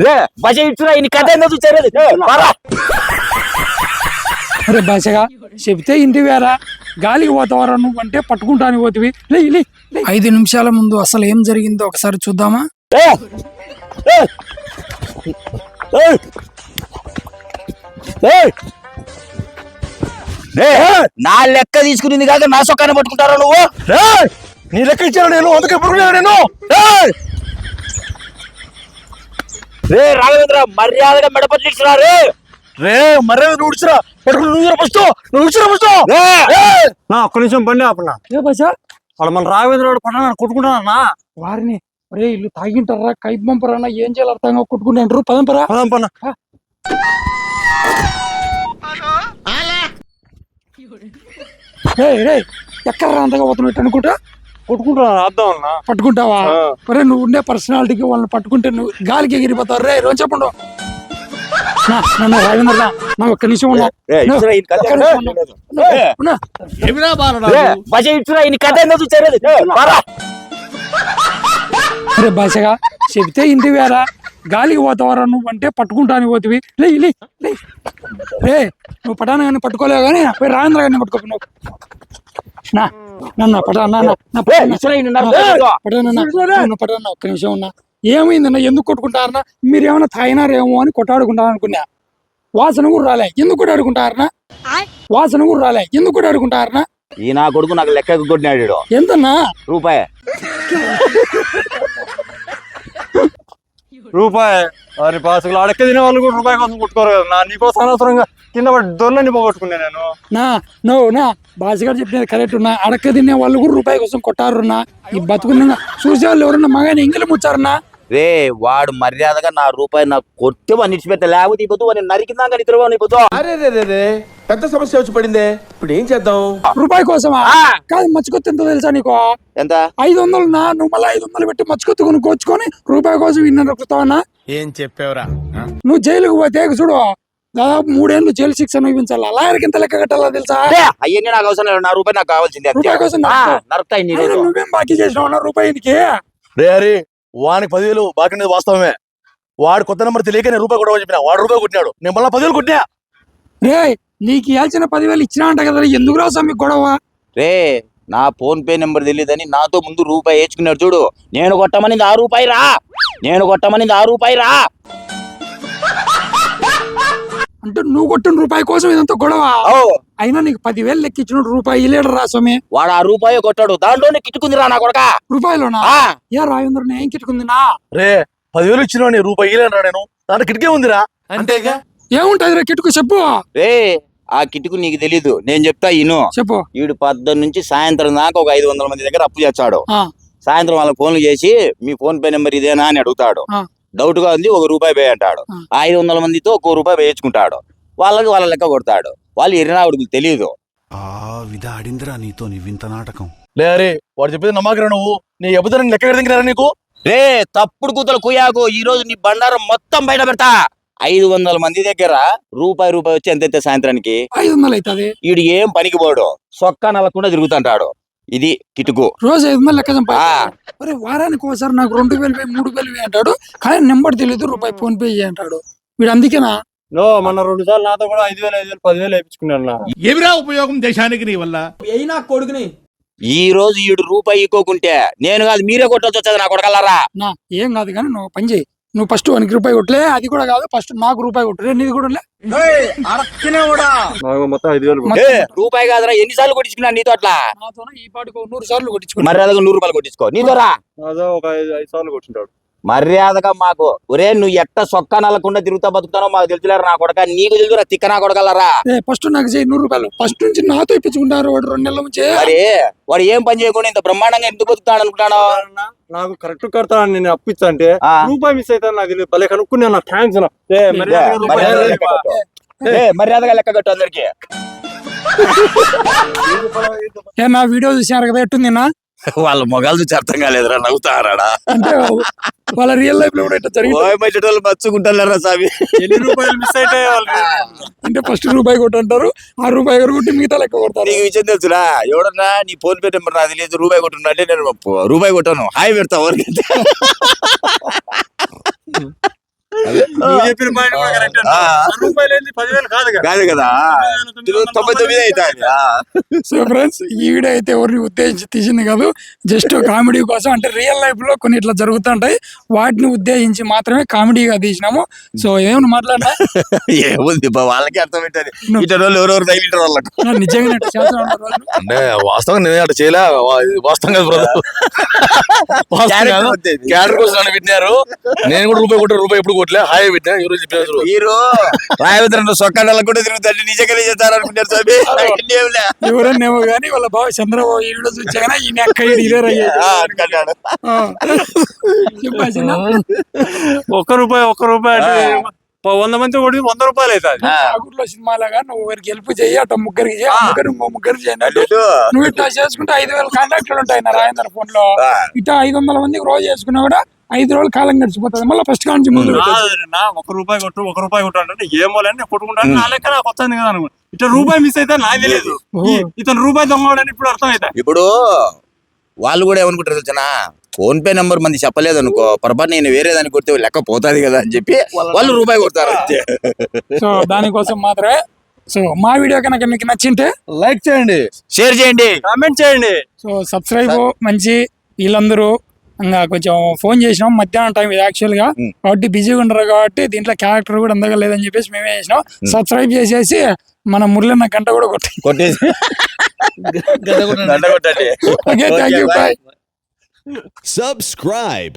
రే బజ ఇచ్చురా ఈ కథ చూచారు అరే భాషగా చెప్తే ఇంటి వేరా గాలికి పోతావరా నువ్వు అంటే పట్టుకుంటాను పోతివి లే లే లే. ఐదు నిమిషాల ముందు అసలు ఏం జరిగిందో ఒకసారి చూద్దామా నా లెక్క తీసుకునింది కాక నా సొక్కాన్ని పట్టుకుంటారా నువ్వు! నీ లెక్క ఇచ్చాను నేను అందుకే పడుకున్నాను నేను! రే రాఘవేంద్ర మర్యాదగా మెడపట్లు ఇచ్చినా రే. రే మరే నువ్వు ఉడిచిరా పడుకుని నువ్వు ఫస్ట్. నువ్వు ఉడిచిరా ఫస్ట్. రే! నా ఒక్క నిమిషం బండి ఆపన్నా ఏ భాష వాడు మన రాఘవేంద్ర వాడు పడ్డా కొట్టుకుంటానన్నా వారిని ఒరే ఇల్లు తాగింటారా? కైపు పంపరా ఏం చేయాలి అర్థంగా కొట్టుకుంటాంటారు పదంపరా పదం పన్న. రే రే ఎక్కడ అంతగా పోతున్నట్టు అనుకుంటా? కొట్టుకుంటున్నా అర్థం అన్నా పట్టుకుంటావా. ఒరే నువ్వు ఉండే పర్సనాలిటీకి వాళ్ళని పట్టుకుంటే నువ్వు గాలికి ఎగిరిపోతావు. రే రోజు చెప్పండు. నా, నా, నా, రాజేంద్ర నా, ఒక్క నిమిషం ఇచ్చురా ఈ కథ. అరే భాషగా ఇంటి వేరా గాలికి పోతావరా నువ్వు అంటే పట్టుకుంటాను పోతివి. లే లే లే. రే నువ్వు పటాన కానీ పట్టుకోలేవు కానీ రాజేంద్ర గారిని పట్టుకో నువ్వు. నా నన్ను పటాన. పటాన పటాన ఒక్క నిమిషం ఉన్నా. ఏమైందన్న ఎందుకు కొట్టుకుంటారనా మీరు ఏమైనా తాగినారేమో అని కొట్టాడుకుంటారు అనుకున్నా. వాసన కూడా రాలే. ఎందుకు కొట్టాడుకుంటారనా వాసన కూడా రాలే. ఎందుకు కొట్టాడుకుంటారనా ఈ నా కొడుకు నాకు లెక్క కొట్టినాడు. ఎంతన్నా? రూపాయి. రూపాయి అని పాసుకులు అడక్క తినే వాళ్ళు కూడా రూపాయి కోసం కొట్టుకోరు కదా. నా నీకోసం అనవసరంగా కింద పడి దొరలని పోగొట్టుకున్నా నేను. నా నో నా భాషగారు చెప్పినది కరెక్ట్ ఉన్నా. అడక్క తినే వాళ్ళు కూడా రూపాయి కోసం కొట్టారున్నా ఈ బతుకున్న చూసే వాళ్ళు ఎవరన్నా మగాని ఎంగిలి ముచ్చారన్నా? రే వాడు మర్యాదగా నా రూపాయి నాకు కొట్టి వాడిని ఇచ్చిపెట్ట లేకపోతే ఇప్పుడు వాడిని నరికిందాక ఇతరు ఇప్పుడు అరే రే రే రే పెద్ద సమస్య వచ్చి పడిందే. ఇప్పుడు ఏం చేద్దాం? రూపాయి కోసమా? ఆ. కాదు మచ్చుకొత్తి ఎంత తెలుసా నీకు? ఎంత? ఐదు వందలు నా నువ్వు మళ్ళీ ఐదు వందలు పెట్టి మచ్చుకొత్తి కొనుక్కొచ్చుకొని రూపాయి కోసం ఇన్న నొక్కుతావన్నా ఏం చెప్పావురా? నువ్వు జైలుకు పోతే చూడు దాదాపు మూడేళ్ళు జైలు శిక్ష అనుభవించాలి? లాయర్కి ఎంత లెక్క కట్టాలా తెలుసా? అయ్యన్నీ నాకు అవసరం లేదు. నా రూపాయి నాకు కావాల్సింది. రూపాయి కోసం. నరుకుతాయి నువ్వేం బాకీ చేసినావు రూపాయికి? రే వానికి పదివేలు బాకీ అనేది వాస్తవమే. వాడు కొత్త నెంబర్ తెలియక నేను రూపాయి కొట్టమని చెప్పిన. వాడు రూపాయి కొట్టినాడు. నేను మళ్ళీ పదివేలు కొట్టినా. రే నీకు ఇవ్వాల్సిన పదివేలు ఇచ్చినా అంట కదా ఎందుకు రాసా మీకు గొడవ? రే నా ఫోన్ పే నెంబర్ తెలియదని నాతో ముందు రూపాయి వేసుకున్నాడు చూడు. నేను కొట్టమని ఆ రూపాయి రా. నేను కొట్టమని ఆ రూపాయి రా. అంటే నువ్వు కొట్టిన రూపాయి కోసం ఇదంతా గొడవ. ఓ అయినా నీకు పదివేలు లెక్కించిన రూపాయి ఇలేడు రాసమే వాడు ఆ రూపాయి కొట్టాడు. దాంట్లోనే కిట్టుకుంది రా నా కొడక. రూపాయలోనా? ఆ, ఏ రాజేంద్ర ఏం కిట్టుకుంది నా రే పదివేలు ఇచ్చిన నీ రూపాయి ఇయ్యలేనురా నేను. దాంట్లో కిటికీ ఉందిరా. అంతేగా? ఏముంటది రా కిట్టుకు చెప్పు. రే ఆ కిటుకు నీకు తెలీదు. నేను చెప్తా ఇను. చెప్పు. వీడు పద్దెనిమిది నుంచి సాయంత్రం దాకా ఒక ఐదు వందల మంది దగ్గర అప్పు చేస్తాడు. ఆ, సాయంత్రం వాళ్ళకి ఫోన్లు చేసి మీ ఫోన్ పే నెంబర్ ఇదేనా? అని అడుగుతాడు. డౌట్గా ఉంది ఒక రూపాయి పే అంటాడు. ఐదు వందల మందితో ఒక రూపాయి వేయించుకుంటాడు వాళ్ళకి వాళ్ళ లెక్క కొడతాడు. వాళ్ళు ఎరినావుడికి తెలియదు ఆడిందిరా నీతో నీ వింత నాటకం. లే వాడు చెప్పేది నమ్మకరా నువ్వు? నీ అబద్ధాన్ని లెక్క కడిగినారా నీకు? రే తప్పుడు కూతలు కుయాకు ఈ రోజు నీ బండారం మొత్తం బయట పెడతా. ఐదు వందల మంది దగ్గర రూపాయి రూపాయి వచ్చి ఎంత ఎత్తే సాయంత్రానికి ఐదు వందలు అవుతుంది వీడు ఏం పనికి పోడు. సొక్కా నలకుండా తిరుగుతుంటాడు. ఇది కిటుకు. రోజు ఐదు వందలు లెక్క. అరే వారానికి ఒకసారి నాకు రెండు వేలు మూడు వేలు వేయి అంటాడు. కానీ నెంబర్ తెలియదు రూపాయి ఫోన్ పే చేయి అంటాడు. వీడు అందుకేనా? నో మొన్న రెండు సార్లు నాతో కూడా ఐదు వేలు ఐదు వేలు పదివేలు వేయించుకున్నాను ఏమిరా ఉపయోగం దేశానికి నీ వల్ల? ఈ రోజు ఈడు రూపాయి ఇక్కోకుంటే నేను కాదు మీరే కొట్టొచ్చు వచ్చేది నా కొడకల్లారా? నా ఏం కాదు కానీ నువ్వు పని చేయి నువ్వు ఫస్ట్ వానికి రూపాయి కొట్టలే అది కూడా కాదు ఫస్ట్ నాకు రూపాయి కొట్టలే నీది కూడా మొత్తం ఐదు వేలు రూపాయి కాదురా ఎన్నిసార్లు కొట్టించుకున్నా నీతో అట్లా? ఈ పాటికి నూరు సార్లు కొట్టించుకున్నా మర్యాదగా నూరు రూపాయలు కొట్టించుకో. నీతో రా ఒక ఐదు ఐదు సార్లు కొట్టింటాడు. మర్యాదగా మాకు. ఒరే నువ్వు ఎట్ట సొక్క నల్లకుండా తిరుగుతా బతుకుతానో మాకు తెలుసులేరు నా కొడక? నీకు తెలుసురా తిక్క నా కొడకల్లారా ఏ ఫస్ట్ నాకు చేయి నూరు రూపాయలు. ఫస్ట్ నుంచి నాతో ఇప్పించుకుంటారు వాడు రెండు నెలల నుంచి. మరి వాడు ఏం పని చేయకుండా ఇంత బ్రహ్మాండంగా ఎందుకు బతుకుతాడు అనుకుంటాను? నాకు కరెక్ట్ కడతా నేను అప్పిచ్చా అంటే ఆ. రూపాయి మిస్ అయితే నాకు తెలియదు. భలే కనుక్కున్నా నా థ్యాంక్స్ మర్యాదగా. లెక్క కట్టు. ఏ, మర్యాదగా లెక్క కట్టు అందరికి. ఏ నా వీడియో చూసినారు కదా ఎట్టుంది నా వాళ్ళ మొగాలు చూసి అర్థం కాలేదురా నవ్వుతారాడా? అంటే వాళ్ళ రియల్ లైఫ్లో కూడా ఇట్లా జరిగింది. వాళ్ళు మచ్చుకుంటారా సామి ఎన్ని రూపాయలు మిస్ అయితే వాళ్ళు అంటే ఫస్ట్ రూపాయి కొట్టుంటారు ఆ రూపాయి గారు కొట్టి మిగతా లెక్క కొడతారు. నీకు విషయం తెలుసురా ఎవడన్నా నీ ఫోన్ పే నెంబర్ నాకు తెలియదు రూపాయి కొట్టున్నా అంటే నేను రూపాయి కొట్టాను హాయ్ పెడతా ఎవరికి కాదు కదా. కాదు కదా తొంభై తొమ్మిది అవుతాయి సో ఫ్రెండ్స్ ఈ వీడియో అయితే ఎవరిని ఉద్దేశించి తీసింది కాదు. జస్ట్ కామెడీ కోసం అంటే రియల్ లైఫ్లో కొన్ని ఇట్లా జరుగుతుంటాయి వాటిని ఉద్దేశించి మాత్రమే కామెడీగా తీసినాము. సో ఏమైనా మాట్లాడినా? ఏముంది బా, వాళ్ళకి అర్థం రోజులు ఎవరెవరు తగిలింటారు వాళ్ళకు నిజంగా. అంటే వాస్తవంగా నేనే అట్లా చేయలే. వాస్తవం కాదు బ్రదర్. క్యాడర్ కోసం పెట్టినారు. నేను కూడా రూపాయి కొట్టే రూపాయి ఎప్పుడు కొట్టలే హాయ్ పెట్టినా ఈ రోజు చెప్పిన మీరు రాయవద్రం సొక్కాడలకు కూడా తిరుగుతాడు నిజంగానే చేస్తారు అనుకుంటారు స్వామి. ఎవరన్నేమో కానీ వాళ్ళ బావ చంద్రబాబు ఈ ఈడు ఇదే అయ్యేది ఆ, అనుకుంటాడు. ఒక్క రూపాయి ఒక్క రూపాయి వంద మంది కొడి వంద రూపాయలు అవుతుంది ఆ, ఠాగూర్లో సినిమాలాగా నువ్వు ఒకరికి హెల్ప్ చెయ్యి అటు ముగ్గురికి చెయ్యి ఆ. ముగ్గురు ఇంకో చేయండి. నువ్వు ఇట్లా చేసుకుంటే ఐదు వేల కాంటాక్ట్లు ఉంటాయి నా రాజేంద్ర ఫోన్లో. ఇట్లా ఐదు వందల మందికి రోజు చేసుకున్నా కూడా ఐదు రోజులు కాలం గడిచిపోతుంది. మళ్ళీ ఫస్ట్ కాంచి ముందు ఒక రూపాయి కొట్టు ఒక రూపాయి కొట్టు అంటే ఏమోలని నేను కొట్టుకుంటాను. నా లెక్క నాకు వస్తుంది కదా అనుకో ఇట్లా రూపాయి మిస్ అయితే నాకు తెలియదు ఇతను రూపాయి దొంగవాడని ఇప్పుడు అర్థం అవుతా ఇప్పుడు వాళ్ళు కూడా ఏమనుకుంటారు తెలుసా ఫోన్ పే నెంబర్ మంది చెప్పలేదు అనుకో పొరపాటు నేను వేరే దానికి కొడితే లెక్క పోతాది కదా అని చెప్పి వాళ్ళు రూపాయి కొడతారు సో దానికోసం మాత్రమే. సో మా వీడియో కనుక మీకు నచ్చింటే లైక్ చేయండి. షేర్ చేయండి. కామెంట్ చేయండి. సో సబ్స్క్రైబ్ మంచి వీళ్ళందరూ ఇంకా కొంచెం ఫోన్ చేసినాం. మధ్యాహ్నం టైం ఇది యాక్చువల్గా. కాబట్టి బిజీగా ఉండరు కాబట్టి దీంట్లో క్యారెక్టర్ కూడా అందగా లేదని చెప్పేసి మేమే చేసినాం. సబ్స్క్రైబ్ చేసేసి మన మురళన్న గంట కూడా కొట్టి. కొట్టేసి గంట కొట్టండి. Okay thank you. Bye Subscribe.